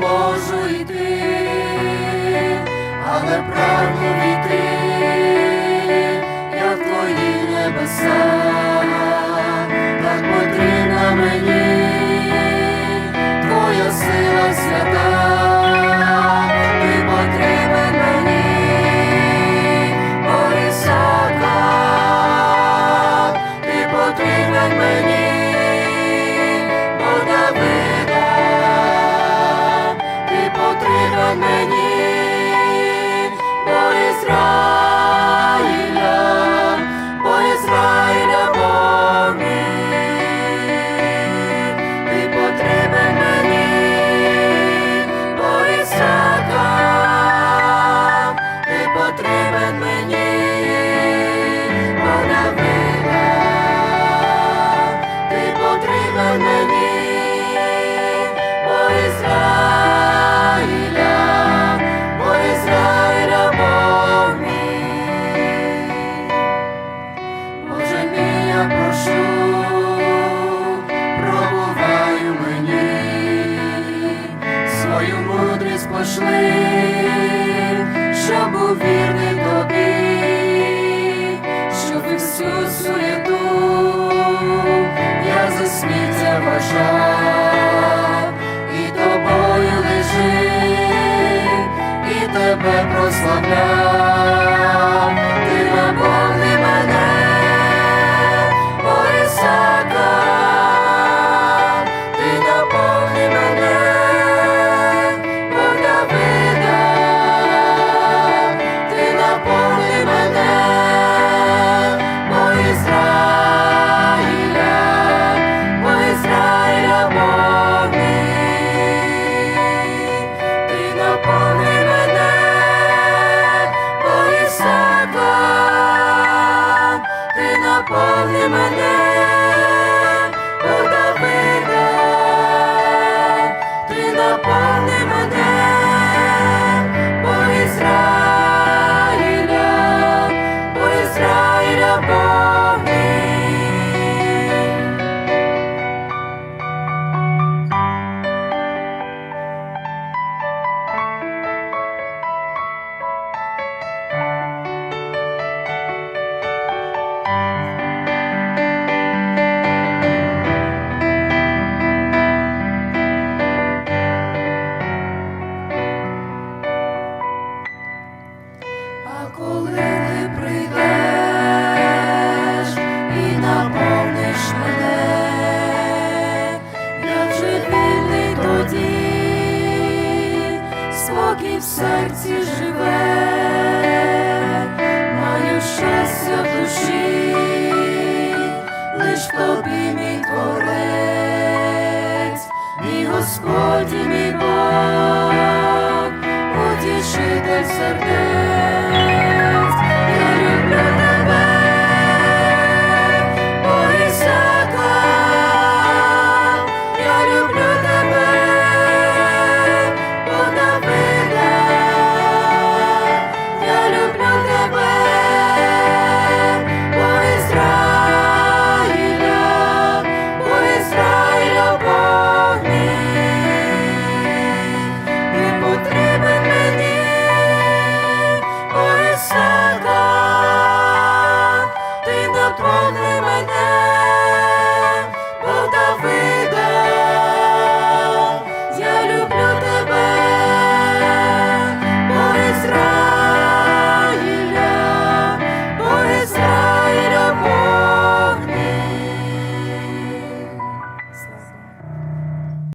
можу йти, але прагну війти. пішли, щоб був вірний тобі, щоб і всю суєту я за сміття вважав, і тобою лежи, і тебе прославляв. Podem andar. і в серці живе, маю щастя в душі, лиш тобі мій творець, мій Господь і мій Бог, утішитель сердець.